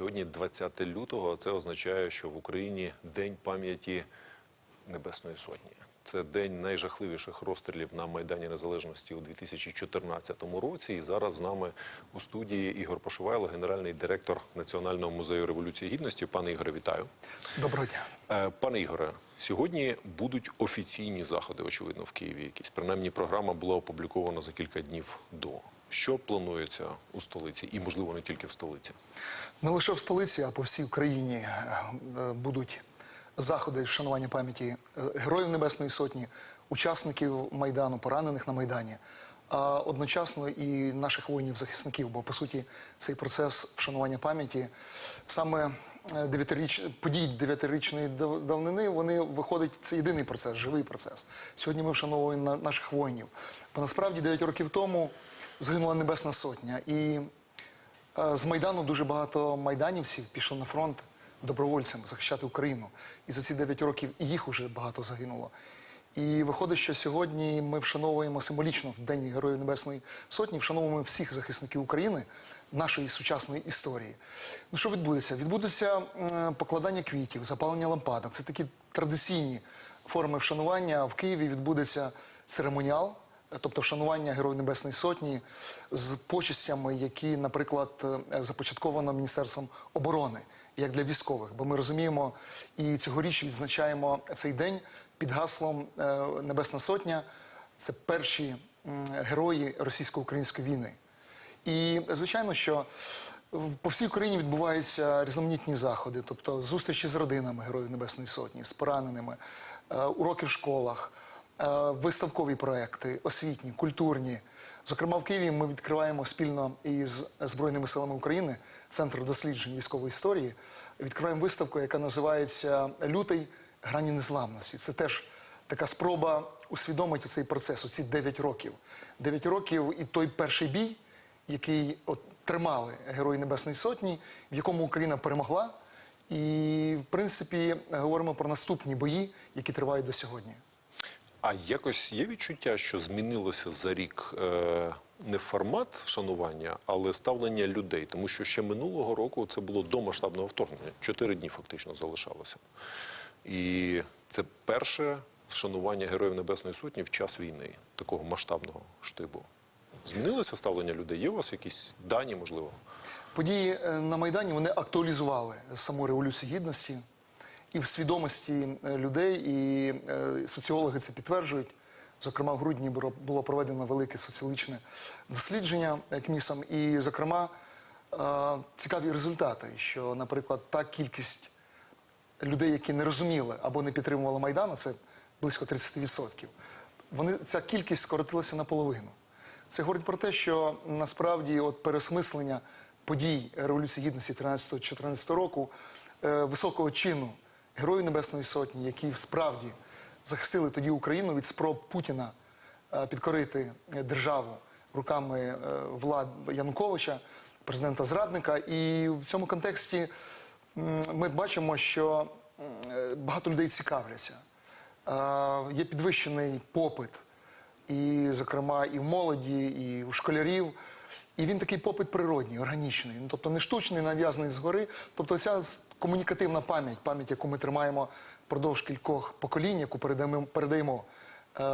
Сьогодні 20 лютого. Це означає, що в Україні День пам'яті Небесної Сотні. Це день найжахливіших розстрілів на Майдані Незалежності у 2014 році. І зараз з нами у студії Ігор Пошивайло, генеральний директор Національного музею революції гідності. Пане Ігоре, вітаю. Доброго дня. Е, Пане Ігоре, сьогодні будуть офіційні заходи, очевидно, в Києві. Якісь принаймні програма була опублікована за кілька днів до. Що планується у столиці, і можливо не тільки в столиці. Не лише в столиці, а по всій Україні е, е, будуть заходи вшанування пам'яті е, Героїв Небесної Сотні, учасників Майдану, поранених на Майдані, а одночасно і наших воїнів-захисників. Бо по суті цей процес вшанування пам'яті саме дев'ятиріч... подій дев'ятирічної дав- давнини, вони виходить, це єдиний процес, живий процес. Сьогодні ми вшановуємо на- наших воїнів. Бо насправді 9 років тому загинула Небесна Сотня. І Е, З Майдану дуже багато майданівців пішло на фронт добровольцями захищати Україну. І за ці 9 років їх уже багато загинуло. І виходить, що сьогодні ми вшановуємо символічно в День Героїв Небесної Сотні, вшановуємо всіх захисників України, нашої сучасної історії. Ну що відбудеться? Відбудеться покладання квітів, запалення лампадок. Це такі традиційні форми вшанування. В Києві відбудеться церемоніал тобто вшанування Героїв Небесної Сотні з почестями, які, наприклад, е, започатковано Міністерством оборони, як для військових. Бо ми розуміємо і цьогоріч відзначаємо цей день під гаслом е, Небесна Сотня. Це перші герої російсько-української війни. І звичайно, що по всій Україні відбуваються різноманітні заходи, тобто зустрічі з родинами Героїв Небесної Сотні, з пораненими, е, уроки в школах, виставкові проекти, освітні, культурні. Зокрема, в Києві ми відкриваємо спільно із Збройними силами України Центр досліджень військової історії. Відкриваємо виставку, яка називається Лютий грані незламності. Це теж така спроба усвідомити цей процес, оці 9 років. 9 років і той перший бій, який от тримали Герої Небесної Сотні, в якому Україна перемогла. І, в принципі, говоримо про наступні бої, які тривають до сьогодні. А якось є відчуття, що змінилося за рік е, не формат вшанування, але ставлення людей, тому що ще минулого року це було до масштабного вторгнення. Чотири дні фактично залишалося. І це перше вшанування Героїв Небесної Сотні в час війни, такого масштабного штибу. Змінилося ставлення людей? Є у вас якісь дані, можливо? Події е, на Майдані вони актуалізували саму революцію гідності і в свідомості е, людей, і е, соціологи це підтверджують. Зокрема, в грудні було- проведено велике соціологічне дослідження е, КМІСом, і, зокрема, цікаві результати, що, наприклад, та кількість людей, які не розуміли або не підтримували Майдан, це близько 30%, вони, ця кількість скоротилася наполовину. Це говорить про те, що насправді от пересмислення подій Революції Гідності 13-14 року, високого чину Героїв Небесної Сотні, які справді захистили тоді Україну від спроб Путіна е, підкорити е, державу руками е, влад Януковича, президента зрадника. І в цьому контексті ми бачимо, що багато людей цікавляться. Є підвищений попит, і, зокрема, і в молоді, і у школярів. І він такий попит природній, органічний, ну, тобто не штучний, нав'язаний згори. Тобто ця комунікативна пам'ять, пам'ять, яку ми тримаємо впродовж кількох поколінь, яку передаємо, е,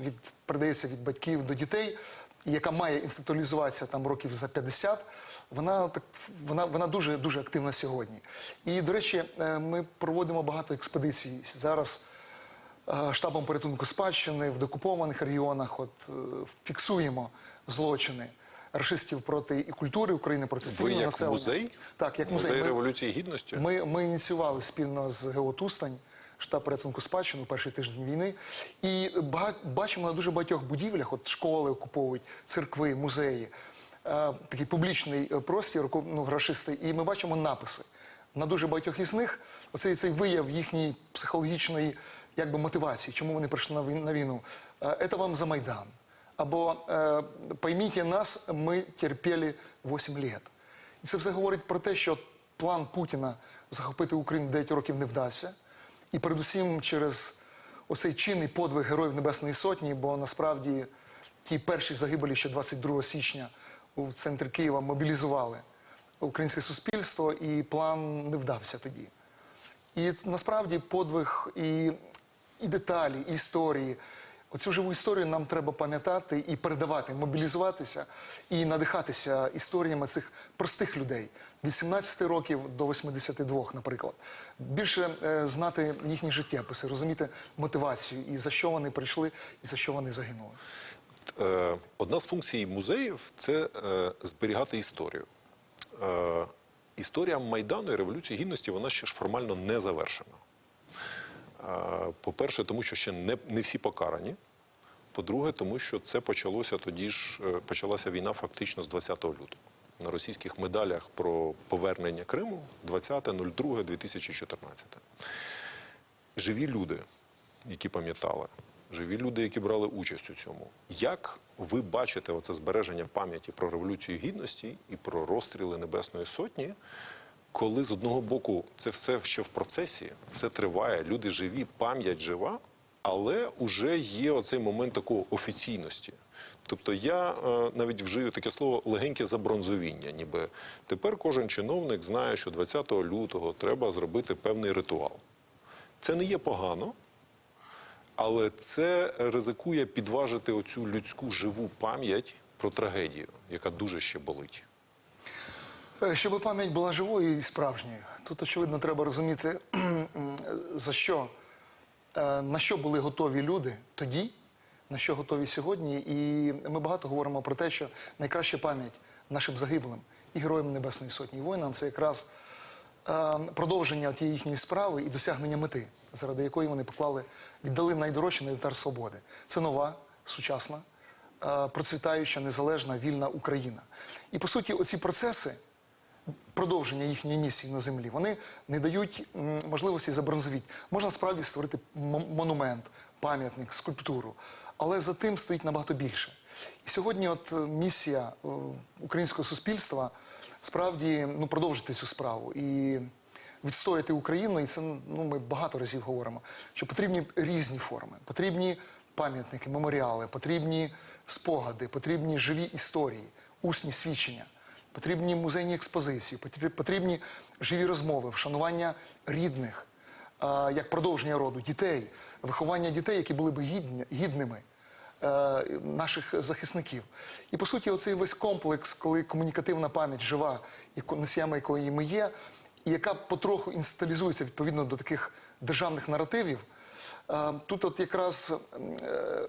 від, передається від батьків до дітей, і яка має інституалізуватися там років за 50, вона так вона, вона дуже дуже активна сьогодні. І, до речі, е, ми проводимо багато експедицій зараз е, штабом порятунку спадщини в докупованих регіонах. От фіксуємо злочини рашистів проти і культури України, проти цивільного як населення. музей? Так, як Музей музей. Революції Гідності? ми, ми ініціювали спільно з ГО Тустань, штаб порятунку спадщини у перший тиждень війни. І бага- бачимо на дуже багатьох будівлях, от школи окуповують, церкви, музеї, е, такий публічний е, простір, ну, рашисти, і ми бачимо написи. На дуже багатьох із них оцей цей вияв їхньої психологічної якби, мотивації, чому вони прийшли на вій- на війну. Е, Це вам за Майдан. Або е, пойміть нас, ми терпіли 8 лет. І це все говорить про те, що план Путіна захопити Україну 9 років не вдасться. І передусім через оцей чинний подвиг Героїв Небесної Сотні, бо насправді ті перші загибелі ще 22 січня у центрі Києва мобілізували українське суспільство, і план не вдався тоді. І насправді подвиг і, і деталі, і історії. Оцю живу історію нам треба пам'ятати і передавати, мобілізуватися і надихатися історіями цих простих людей від 17 років до 82, наприклад. Більше е, знати їхні життєписи, розуміти мотивацію і за що вони прийшли, і за що вони загинули. Е, Одна з функцій музеїв це е, зберігати історію. Е, Історія Майдану і Революції Гідності вона ще ж формально не завершена. По-перше, тому що ще не, не всі покарані. По-друге, тому що це почалося тоді ж, е, почалася війна фактично з 20 лютого. На російських медалях про повернення Криму 20.02.2014. Живі люди, які пам'ятали, живі люди, які брали участь у цьому. Як ви бачите оце збереження пам'яті про Революцію Гідності і про розстріли Небесної Сотні, коли з одного боку це все ще в процесі, все триває, люди живі, пам'ять жива, але вже є оцей момент такого офіційності. Тобто я е, навіть вжию таке слово легеньке забронзовіння, ніби тепер кожен чиновник знає, що 20 лютого треба зробити певний ритуал. Це не є погано, але це ризикує підважити оцю людську живу пам'ять про трагедію, яка дуже ще болить. Е, Щоб пам'ять була живою і справжньою, тут очевидно треба розуміти, за що, е, на що були готові люди тоді, на що готові сьогодні. І ми багато говоримо про те, що найкраща пам'ять нашим загиблим і героям Небесної Сотні і воїнам це якраз е, продовження тієї їхньої справи і досягнення мети, заради якої вони поклали, віддали найдорожче на вівтар свободи. Це нова, сучасна, процвітаюча, незалежна, вільна Україна. І по суті, оці процеси продовження їхньої місії на землі, вони не дають можливості забронзовіти. Можна справді створити монумент, пам'ятник, скульптуру, але за тим стоїть набагато більше. І сьогодні, от е, місія е, українського суспільства справді ну, продовжити цю справу і відстояти Україну. І це ну, ми багато разів говоримо, що потрібні різні форми, потрібні пам'ятники, меморіали, потрібні спогади, потрібні живі історії, усні свідчення. Потрібні музейні експозиції, потрібні живі розмови, вшанування рідних, як продовження роду, дітей, виховання дітей, які були б гідними е, наших захисників. І по суті, оцей весь комплекс, коли комунікативна пам'ять жива, носіями якої ми є, і яка потроху інсталізується відповідно до таких державних наративів. е, Тут от якраз е,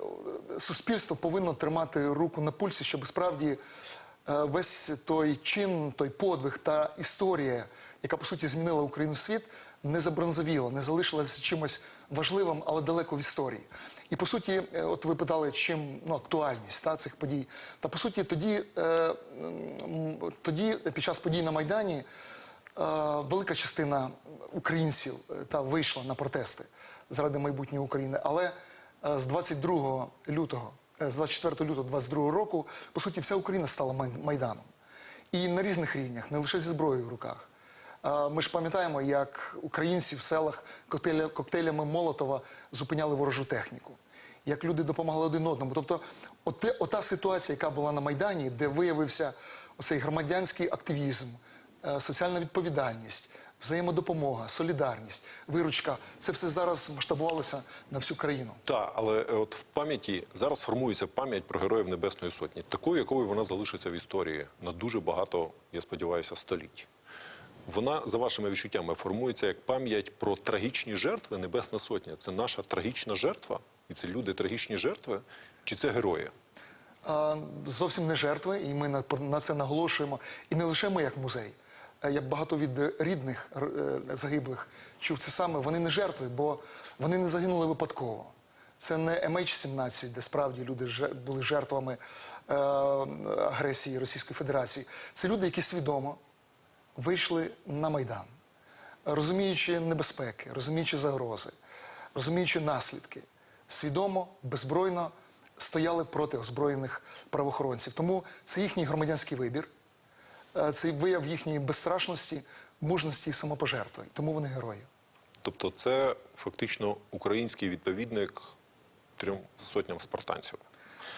суспільство повинно тримати руку на пульсі, щоб справді весь той чин, той подвиг та історія, яка по суті змінила Україну світ, не забронзовіла, не залишилася чимось важливим, але далеко в історії. І по суті, е, от ви питали, чим ну, актуальність та, цих подій. Та по суті, тоді, е, тоді під час подій на Майдані е, велика частина українців е, та вийшла на протести заради майбутньої України. Але е, з 22 лютого, е, з 24 лютого 22 року, по суті, вся Україна стала майданом. І на різних рівнях, не лише зі зброєю в руках. Е, Ми ж пам'ятаємо, як українці в селах коктейля, коктейлями Молотова зупиняли ворожу техніку, як люди допомагали один одному. Тобто, оте, ота ситуація, яка була на Майдані, де виявився оцей громадянський активізм, е, соціальна відповідальність, взаємодопомога, солідарність, виручка, це все зараз масштабувалося на всю країну. Так, але е, от в пам'яті зараз формується пам'ять про героїв Небесної Сотні, такою, якою вона залишиться в історії на дуже багато, я сподіваюся, століть. Вона, за вашими відчуттями, формується як пам'ять про трагічні жертви Небесна Сотня. Це наша трагічна жертва, і це люди трагічні жертви, чи це герої? А, зовсім не жертви, і ми на, на це наголошуємо. І не лише ми, як музей. Е, Я багато від рідних е, загиблих чув це саме. Вони не жертви, бо вони не загинули випадково. Це не MH17, де справді люди були жертвами е, агресії Російської Федерації. Це люди, які свідомо вийшли на Майдан, розуміючи небезпеки, розуміючи загрози, розуміючи наслідки, свідомо, беззбройно стояли проти озброєних правоохоронців. Тому це їхній громадянський вибір, це вияв їхньої безстрашності, мужності і самопожертви. Тому вони герої. Тобто, це фактично український відповідник трьом сотням спартанців.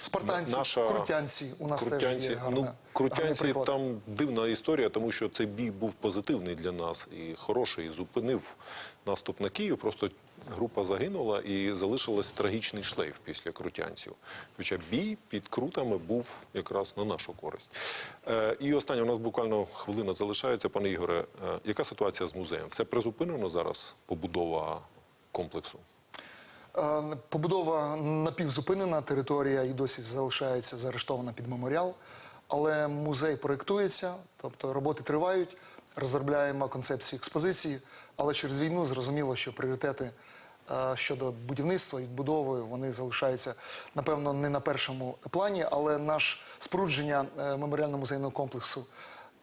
Спартанці, наша крутянці у нас теж є гарна- ну, крутянці там дивна історія, тому що цей бій був позитивний для нас і хороший. і Зупинив наступ на Київ. Просто група загинула і залишилась трагічний шлейф після крутянців. Хоча бій під крутами був якраз на нашу користь. Е, і останнє, у нас буквально хвилина залишається. Пане Ігоре, е, яка ситуація з музеєм? Все призупинено зараз побудова комплексу? Е, Побудова напівзупинена, територія і досі залишається заарештована під меморіал, але музей проєктується, тобто роботи тривають, розробляємо концепцію експозиції, але через війну зрозуміло, що пріоритети щодо будівництва і відбудови вони залишаються, напевно, не на першому плані, але наш спорудження е, меморіально-музейного комплексу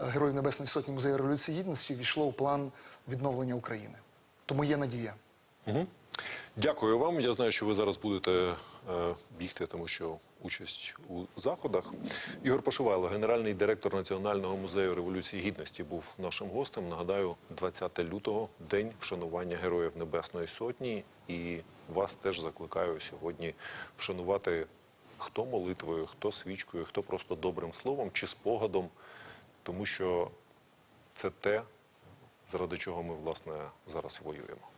е, Героїв Небесної Сотні Музею Революції Гідності війшло у план відновлення України. Тому є надія. Угу. Дякую вам. Я знаю, що ви зараз будете е, бігти, тому що участь у заходах. Ігор Пошивайло, генеральний директор Національного музею Революції Гідності, був нашим гостем. Нагадаю, 20 лютого день вшанування Героїв Небесної Сотні. І вас теж закликаю сьогодні вшанувати хто молитвою, хто свічкою, хто просто добрим словом чи спогадом, тому що це те, заради чого ми власне зараз воюємо.